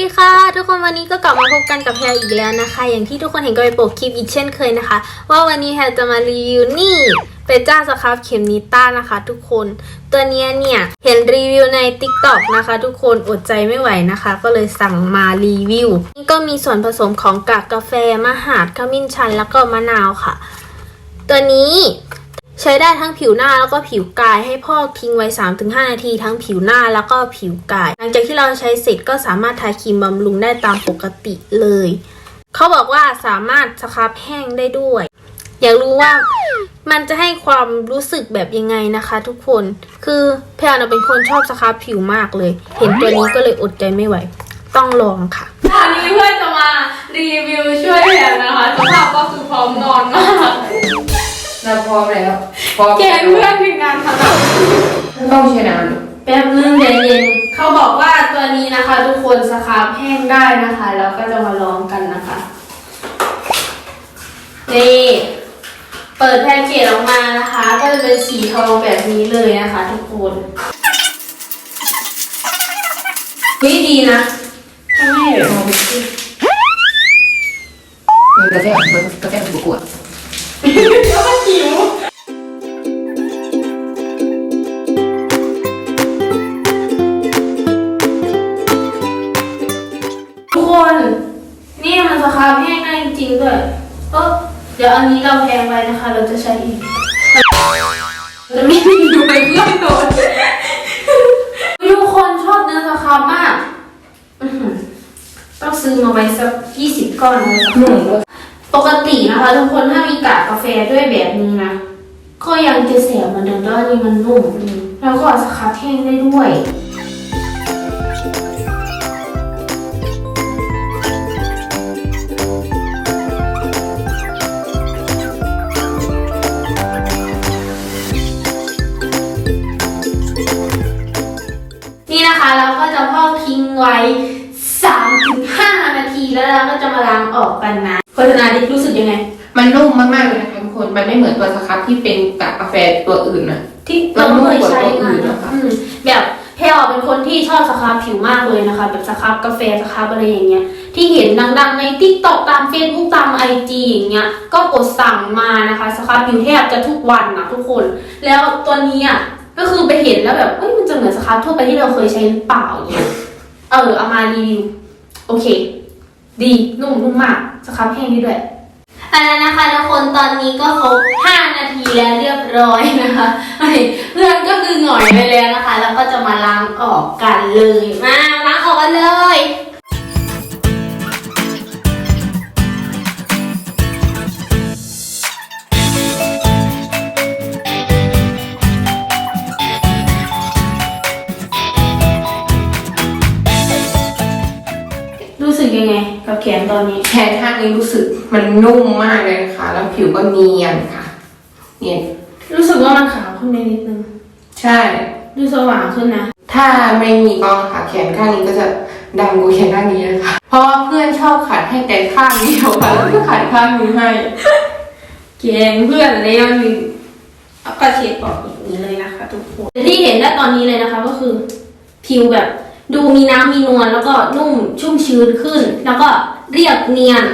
วันนี้ก็กลับมาพบกันกับแพรอีกแล้วนะคะ อย่างที่ทุกคนเห็นก็ไปโปกคลิปอีกเช่นเคยนะคะ ว่าวันนี้แพรจะมารีวิวนี่เป็นจ้าสครับเข็มนิต้านะคะ ทุกคนตัวเนี้ยเนี่ยเห็นรีวิวใน t ิ k t o k นะคะ ทุกคนอดใจไม่ไหวนะคะ ก็เลยสั่งมารีวิวนี่ก็มีส่วนผสมของกากกาแฟมะหาดขมิ้นชันแล้วก็มะนาวค่ะ ตัวนี้ ใช้ได้ทั้งผิวหน้าแล้วก็ผิวกายให้พอกทิ้งไว้ 3-5 นาทีทั้งผิวหน้าแล้วก็ผิวกาย หลังจากที่เราใช้เสร็จก็สามารถทาครีมบำรุงได้ตามปกติเลย เขาบอกว่าสามารถสครับแห้งได้ด้วย อยากรู้ว่ามันจะให้ความรู้สึกแบบยังไงนะคะ ทุกคน คือแพรน่ะเป็นคนชอบสครับผิวมากเลย เห็นตัวนี้ก็เลยอดใจไม่ไหว ต้องลองค่ะวันนี้เพื่อนจะมารีวิวช่วยแทนนะคะสภาพก็คือพร้อมนอนมาก เราพร้อมแล้วพร้อมเกณฑ์เพื่อนถึงงานขนาดต้องใช้น้ำแป๊บนึงเย็นๆเขาบอกว่าตัวนี้นะคะ ทุกคนสครับแห้งได้นะคะ แล้วก็จะมาลองกันนะคะนี่เปิดแพ็กเกจออกมานะคะ ก็จะเป็นสีทองแบบนี้เลยนะคะ ทุกคนวิดีนะทำไมเหรอมองไปที่มันกาแฟมันกาแฟถูกกวด สครับแห้งได้จริงด้วยเออเดี๋ยวอันนี้เราแพงไว้นะคะ เราจะใช้อีกจะไม่มีดูไปเพื่อนโดนทุกคนชอบเนื้อสครับมากต้องซื้อมาไว้สักยี่สิบก้อนหนุ่มด้วยปกตินะคะทุกคนถ้ามีกากกาแฟด้วยแบบนี้นะ ก็ยังจะเสียเหมือนเดิมแต่ว่านนี้มันนุ่ม แล้วก็สครับแห้งได้ด้วย ออกกันนะโฆษณาดิรู้สึกยังไง มันนุ่มมากๆเลยนะคะทุกคน มันไม่เหมือนตัวสครับที่เป็นกากกาแฟตัวอื่นนะที่เราเราไม่เคยกดใช้ตัวอื่มานนะคะอืมแบบแพลวเป็นคนที่ชอบสครับผิวมากเลยนะคะ แบบสครับกาแฟสครับอะไรอย่างเงี้ย ที่เห็นดังๆใน t ิ k t o k ตาม Facebook ตาม IG อย่างเงี้ย ก็กดสั่งมานะคะสครับผิวแทบจะทุกวันนะทุกคน แล้วตัวนี้อะก็คือไปเห็นแล้วแบบเอ้ยมันจะเหมือนสครับทั่วไปที่เราเคยใช้หรือเปล่าอย่างเงี้ย เออเอามารีวิวโอเค ดีนุ่มนุ่มมากสครับแห้งนี่ด้วยอันนั้นนะคะทุกคนตอนนี้ก็ครบ 5 นาทีแล้วเรียบร้อยนะคะเฮ้ยเพื่อนก็คือหงอยไปแล้วนะคะ แล้วก็จะมาล้างออกกันเลยมาล้างออกกันเลย กยังไง กับแขนตอนนี้ แขนข้างนี้รู้สึกมันนุ่มมากเลยนะคะแล้วผิวก็เนียนค่ะ เนียนรู้สึกว่ามันขาวขึ้นไปนิดนึง ใช่ ดูสว่างขึ้นนะ ถ้าไม่มีกล้องค่ะแขนข้างนี้ก็จะดำกว่าแขนข้างนี้นะคะเพราะว่าเพื่อนชอบขัดให้แต่ข้างเดียวค่ะแล้วก็ขัดข้างนี้ให้เกงเพื่อนเลยมันมีเอากระเทียมออกอย่างนี้เลยนะคะทุกคนแต่ที่เห็นได้ตอนนี้เลยนะคะ ก็คือผิวแบบ ดูมีน้ำมีนวลแล้วก็นุ่มชุ่มชื้นขึ้น แล้วก็เรียบเนียน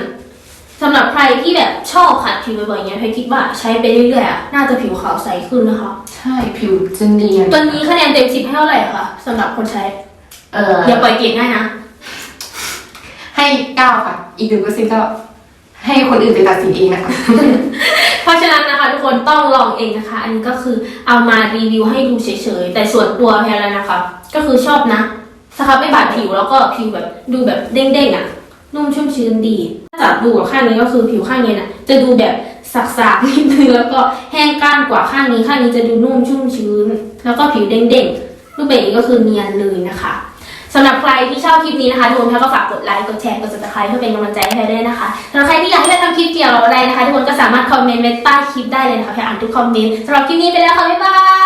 สำหรับใครที่แบบชอบขัดผิวบ่อยๆเงี้ยใครคิดว่าใช้ไปเรื่อยๆอะน่าจะผิวขาวใสขึ้นนะคะใช่ผิวจะเนียนตัวนี้คะแนนเต็มสิบให้เท่าไหร่คะสำหรับคนใช้เอออย่าปล่อยเกรดง่ายนะ ให้เก้าค่ะ อีกหนึ่งเปอร์เซ็นต์ก็ให้คนอื่นไปตัดสินเองนะคะ เพราะฉะนั้นนะคะทุกคนต้องลองเองนะคะ อันนี้ก็คือเอามารีวิวให้ดูเฉยๆ แต่ส่วนตัวแพรแล้วนะคะ ก็คือชอบนะ สครับไม่บาดผิวแล้วก็ผิวแบบดูแบบเด้งๆอะ นุ่มชุ่มชื้นดีถ้าจับดูกับข้างนี้ก็คือผิวข้างนี้น่ะจะดูแบบสักๆนิดนึงแล้วก็แห้งก้านกว่าข้างนี้ข้างนี้จะดูนุ่มชุ่มชื้น แล้วก็ผิวเด้งๆรูปแบบนี้ก็คือเนียนเลยนะคะสำหรับใครที่ชอบคลิปนี้นะคะทุกคนก็ฝากกดไลค์กดแชร์กด subscribe เพื่อเป็นกำลังใจให้แพรด้วยนะคะสำหรับใครที่อยากให้แพรทำคลิปเกี่ยวกับอะไรนะคะ ทุกคนก็สามารถคอมเมนต์ไว้ใต้คลิปได้เลยนะคะแพรอ่านทุกคอมเมนต์สำหรับคลิปนี้ไปแล้วค่ะบ๊ายบาย